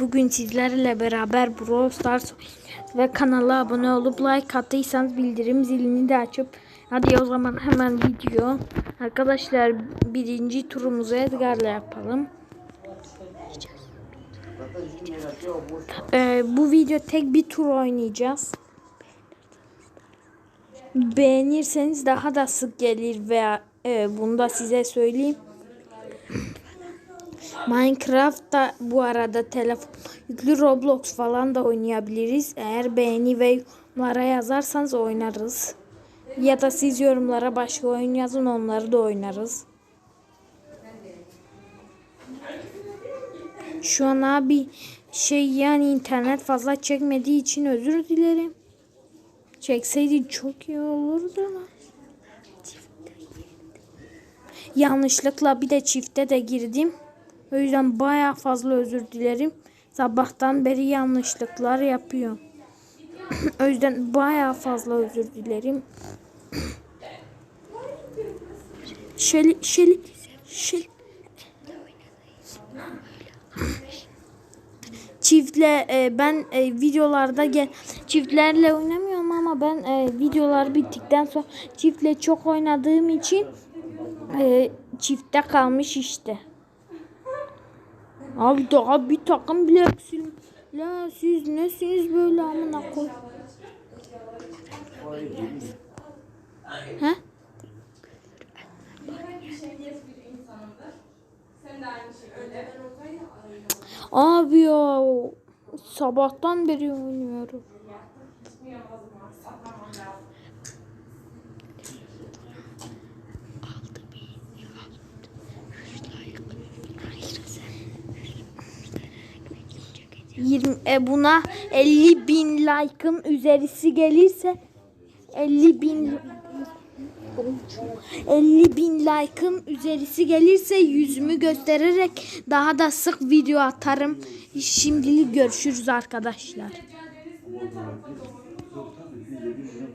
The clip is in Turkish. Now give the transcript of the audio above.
Bugün sizlerle beraber Brawl Stars ve kanala abone olup like attıysanız bildirim zilini de açıp hadi o zaman hemen video. Arkadaşlar birinci turumuzu Edgar'la yapalım. Ee, bu video tek bir tur oynayacağız. Beğenirseniz daha da sık gelir veya e, bunu da size söyleyeyim. Minecraft'ta bu arada telefon yüklü Roblox falan da oynayabiliriz. Eğer beğeni ve yorumlara yazarsanız oynarız. Ya da siz yorumlara başka oyun yazın onları da oynarız. Şu an abi şey yani internet fazla çekmediği için özür dilerim. Çekseydi çok iyi olurdu ama. Yanlışlıkla bir de çifte de girdim. O yüzden baya fazla özür dilerim. Sabahtan beri yanlışlıklar yapıyorum. o yüzden baya fazla özür dilerim. Şeli, şeli, şeli. Çiftle e, ben e, videolarda gel çiftlerle oynamıyorum ama ben e, videolar bittikten sonra çiftle çok oynadığım için e, çifte kalmış işte. Abi daha bir takım bile eksil. La siz nesiniz böyle amına koy. He? Abi ya sabahtan beri oynuyorum. Yirmi, e, buna 50 bin like'ın üzerisi gelirse 50 bin 50 bin like'ın üzerisi gelirse yüzümü göstererek daha da sık video atarım. Şimdilik görüşürüz arkadaşlar.